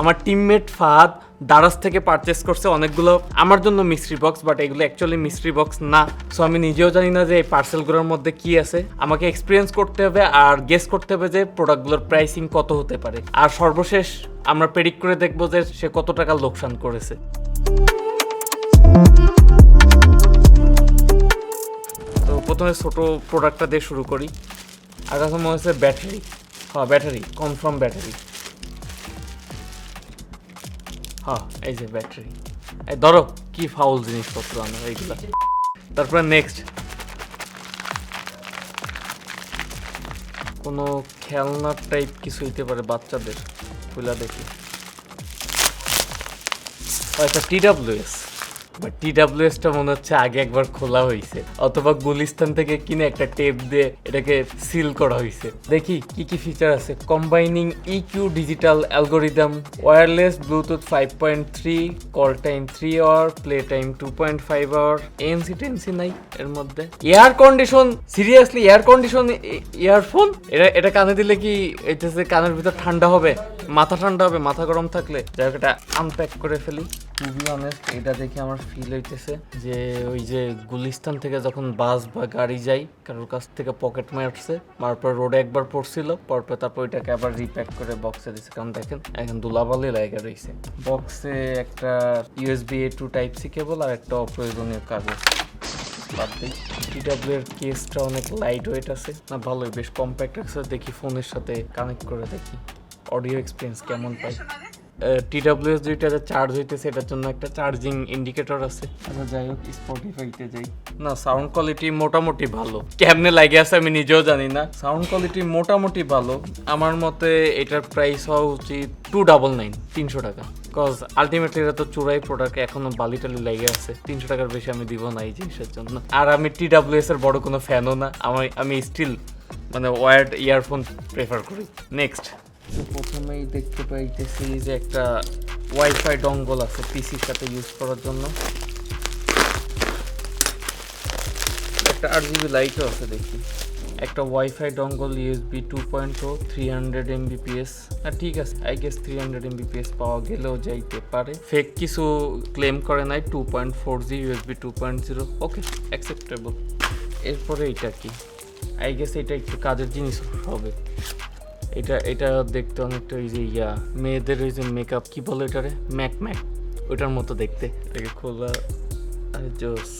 আমার টিমমেট ফাহাদ দারাজ থেকে পারচেস করছে অনেকগুলো আমার জন্য মিস্ট্রি বক্স বাট এগুলো অ্যাকচুয়ালি মিস্ট্রি বক্স না। সো আমি নিজেও জানি না যে এই পার্সেলগুলোর মধ্যে কি আছে। আমাকে এক্সপিরিয়েন্স করতে হবে আর গেস করতে হবে যে প্রোডাক্টগুলোর প্রাইসিং কত হতে পারে। আর সর্বশেষ আমরা প্রেডিক্ট করে দেখব যে সে কত টাকা লোকসান করেছে। তো প্রথমে ছোট প্রোডাক্টটা দিয়ে শুরু করি। আর কাছে মনে হচ্ছে ব্যাটারি হ্যাঁ ব্যাটারি কনফার্ম ব্যাটারি হ্যাঁ এই যে ব্যাটারি এই ধরো, কি ফাউল জিনিসপত্র আনো, এইগুলা। তারপরে নেক্সট কোনো খেলনার টাইপ কিছু হইতে পারে বাচ্চাদের খুলা দেখি। আচ্ছা টি ডাব্লিউ টিডাব্লিউএস বাট টিডাব্লিউএসটা মনে হচ্ছে আগে একবার খোলা হয়েছে অথবা গুলিস্তান থেকে কিনে একটা টেপ দিয়ে এটাকে সিল করা হয়েছে দেখি কি কি ফিচার আছে। Combining EQ digital algorithm wireless Bluetooth five point three call time three hour play time two point five hour ENC ten C নাই এর মধ্যে। Air condition seriously air condition earphone এটা এটা কানে দিলে কি এটা কানের ভিতর ঠান্ডা হবে? মাথা ঠান্ডা হবে, মাথা গরম থাকলে এটা আনপ্যাক করে ফেলি। টু বি অনেস্ট এটা দেখে আমার ফিল হইতেছে যে ওই যে গুলিস্তান থেকে যখন বাস বা গাড়ি যাই, কারোর কাছ থেকে পকেট মারছে তারপর রোডে একবার পড়ছিল পরপর তারপর ওইটাকে আবার রিপ্যাক করে বক্সে দিছে। কারণ দেখেন, এখন দুলাবালি লাগে রয়েছে বক্সে একটা USB A to type C cable আর একটা অপ্রয়োজনীয় কাগজ। বাদ দিই এর কেসটা অনেক লাইট ওয়েট আছে। না, ভালোই, বেশ কম্প্যাক্ট আছে। দেখি ফোনের সাথে কানেক্ট করে দেখি। অডিও এক্সপিরিয়েন্স কেমন পাই? টি টিডাব্লিউএস যেটা চার্জ হইতেছে এটার জন্য একটা চার্জিং ইন্ডিকেটর আছে। আচ্ছা যাই হোক স্পটিফাইতে যাই। না সাউন্ড কোয়ালিটি মোটামুটি ভালো। কেমনে লাগে আছে আমি নিজেও জানি না। সাউন্ড কোয়ালিটি মোটামুটি ভালো। আমার মতে এটার প্রাইস হওয়া উচিত টু ডাবল নাইন তিনশো টাকা। কজ আলটিমেটলি এটা তো চূড়াই প্রোডাক্ট এখনও বালি টালি লেগে আছে। তিনশো টাকার বেশি আমি দিব না এই জিনিসের জন্য। আর আমি টি ডাব্লিউ এর বড় কোনো ফ্যানও না। আমি আমি স্টিল মানে ওয়ার্ড ইয়ারফোন প্রেফার করি। নেক্সট প্রথমেই দেখতে পাইতেছি যে একটা ওয়াইফাই ডঙ্গল আছে পিসির সাথে ইউজ করার জন্য। একটা আট জিবি লাইটও আছে দেখি। একটা WiFi dongle USB two point o three hundred Mbps হ্যাঁ ঠিক আছে I guess three hundred Mbps পাওয়া গেলেও যাইতে পারে। ফেক কিছু ক্লেম করে নাই two point four G USB two point zero okay acceptable এরপরে এটা কি? আই গেস এটা একটু কাজের জিনিস হবে। এটা এটা দেখতে অনেকটা ওই যে ইয়া মেয়েদের ওই যে মেকআপ কি বলে এটারে ম্যাক ম্যাক ওইটার মতো দেখতে। এটাকে খোলা আরে জোস।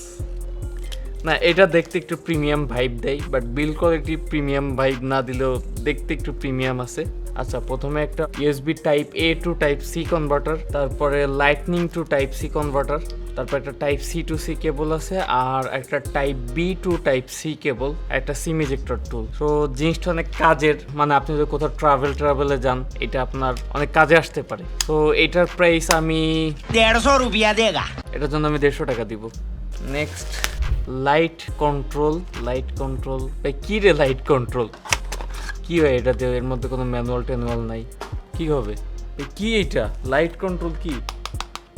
না এটা দেখতে একটু প্রিমিয়াম ভাইব দেয় but build quality premium vibe না দিলেও দেখতে একটু প্রিমিয়াম আছে। আচ্ছা প্রথমে একটা USB type A to type C converter তারপরে lightning to type C converter তারপর একটা type C to C cable আছে আর একটা type B to type C cable একটা সিম ইজেক্টর টুল তো জিনিসটা অনেক কাজের মানে আপনি যদি কোথাও ট্রাভেল ট্রাভেলে যান এটা আপনার অনেক কাজে আসতে পারে। তো এটার প্রাইস আমি দেড়শো রুপিয়া দেগা। এটার জন্য আমি দেড়শো টাকা দিব। Next light control light control ভাই কী রে লাইট কন্ট্রোল কী হয় এটা এর মধ্যে কোনো ম্যানুয়াল ট্যানুয়াল নাই। কী হবে? কি এটা লাইট কন্ট্রোল কী?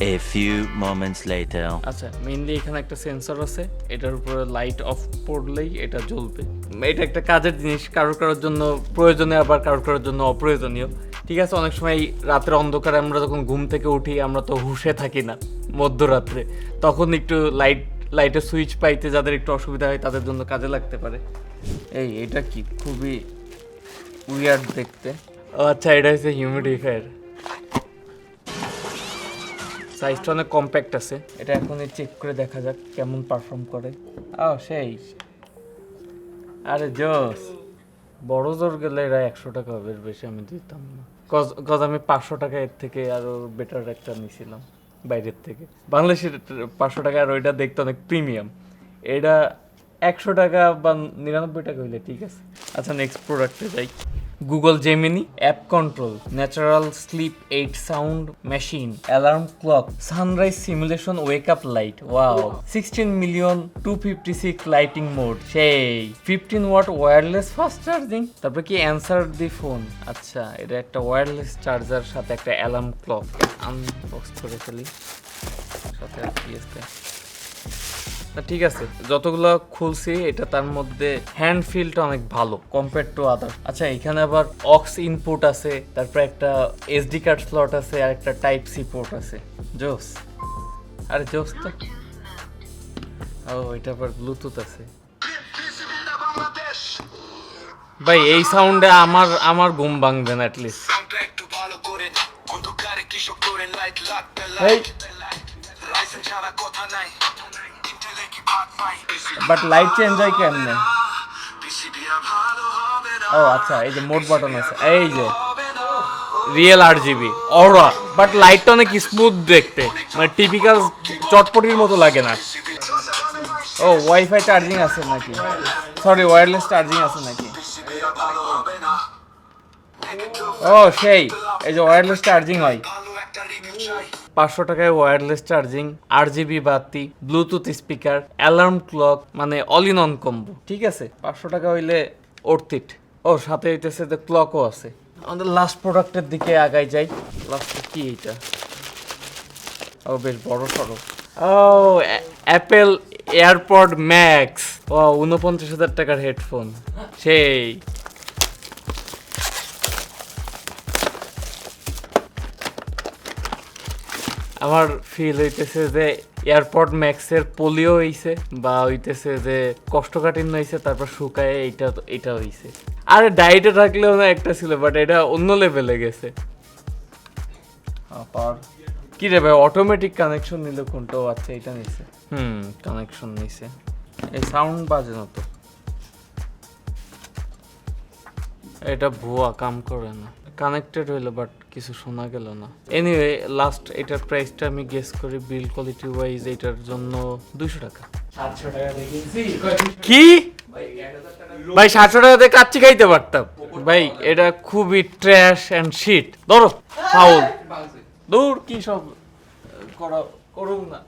A few moments later. আচ্ছা মেইনলি এখানে একটা সেন্সর আছে। এটার উপরে লাইট অফ পড়লেই এটা জ্বলবে। এটা একটা কাজের জিনিস কারোর কারোর জন্য প্রয়োজনীয় আবার কারোর কারোর জন্য অপ্রয়োজনীয়। ঠিক আছে অনেক সময় রাতের অন্ধকারে আমরা যখন ঘুম থেকে উঠি আমরা তো হুশে থাকি না মধ্যরাত্রে। তখন একটু লাইট লাইটের সুইচ পাইতে যাদের একটু অসুবিধা হয় তাদের জন্য কাজে লাগতে পারে। এই এটা কি খুবই উইয়ার্ড দেখতে। আচ্ছা এটা হচ্ছে হিউমিডিফায়ার সাইজটা অনেক কম্প্যাক্ট আছে। এটা এখন চেক করে দেখা যাক কেমন পারফর্ম করে। ও সেই। আরে জোস, বড় জোর গেলে এরা একশো টাকা হবে বেশি আমি দিতাম না। কজ আমি পাঁচশো টাকা এর থেকে আরও বেটার একটা নিয়েছিলাম বাইরের থেকে। বাংলাদেশের পাঁচশো টাকা আর ওইটা দেখতে অনেক প্রিমিয়াম এটা একশো টাকা বা নিরানব্বই টাকা হইলে ঠিক আছে। আচ্ছা নেক্সট প্রোডাক্টে যাই। Google Gemini app control natural sleep eight sound machine alarm clock sunrise simulation wake up light wow sixteen million two fifty six lighting mode সেই. Fifteen watt wireless fast charging তারপরে কি অ্যান্সার দি ফোন আচ্ছা এটা একটা wireless charger সাথে একটা alarm clock unbox করে ফেলি। সাথে আর কি ঠিক আছে। যতগুলো খুলছি, এটা তার মধ্যে হ্যান্ড ফিলটা অনেক ভালো কম্পেয়ার টু আদার আচ্ছা এখানে আবার অক্স ইনপুট আছে, তারপর একটা এসডি কার্ড স্লট আছে, আর একটা টাইপ সি পোর্ট আছে। জোস। আরে, জোস তো। ও, এটা আবার ব্লুটুথ আছে। ভাই, এই সাউন্ডে আমার আমার ঘুম ভাঙবে না অ্যাটলিস্ট সাউন্ডটা বাট লাইট চেঞ্জ হয় কেমনে? ও আচ্ছা এই যে মোড বাটন আছে। এই যে real R G B aura but লাইটটা অনেক স্মুথ দেখতে। মানে টিপিক্যাল চটপটির মতো লাগে না। ও ওয়াইফাই চার্জিং আছে নাকি? সরি ওয়্যারলেস চার্জিং আছে নাকি? ও, সেই, এই যে ওয়্যারলেস চার্জিং হয়। পাঁচশো টাকায় wireless charging R G B বাতি ব্লুটুথ স্পিকার অ্যালার্ম ক্লক মানে অল ইন অন কম্বো ঠিক আছে? পাঁচশো টাকা হইলে অর্থিট ও, সাথে হইতেছে যে ক্লকও আছে। আমাদের লাস্ট প্রোডাক্টের দিকে আগাই যাই। লাস্টে কি এটা ও, বেশ বড় সড়ো। ও অ্যাপেল এয়ারপড ম্যাক্স ও উনপঞ্চাশ হাজার টাকার হেডফোন সেই। আমার ফিল হইতেছে যে এয়ারপড ম্যাক্সের পোলিও হইছে বা হইতেছে যে কষ্টকাঠিন্য হইছে তারপর শুকায় এইটা এটা হইছে। আরে ডায়েটে থাকলেও না একটা ছিল বাট এটা অন্য লেভেলে গেছে। আবার কি রে ভাই অটোমেটিক কানেকশন নিলে কোনটা আচ্ছা এটা নিছে? হুম কানেকশন নিছে। এই সাউন্ড বাজে না তো। এটা ভুয়া কাম করে না। কানেক্টেড হইল বাট কিছু শোনা গেল না। এনিওয়ে লাস্ট এটার প্রাইসটা আমি গেস করি বিল কোয়ালিটি ওয়াইজ এটার জন্য দুশো টাকা। কি? ভাই সাতশো টাকা দিয়ে কাচ্চি খাইতে পারতাম। ভাই এটা খুবই ট্র্যাশ অ্যান্ড শিট ধরো ফাউল দূর কি সব করা করুন না।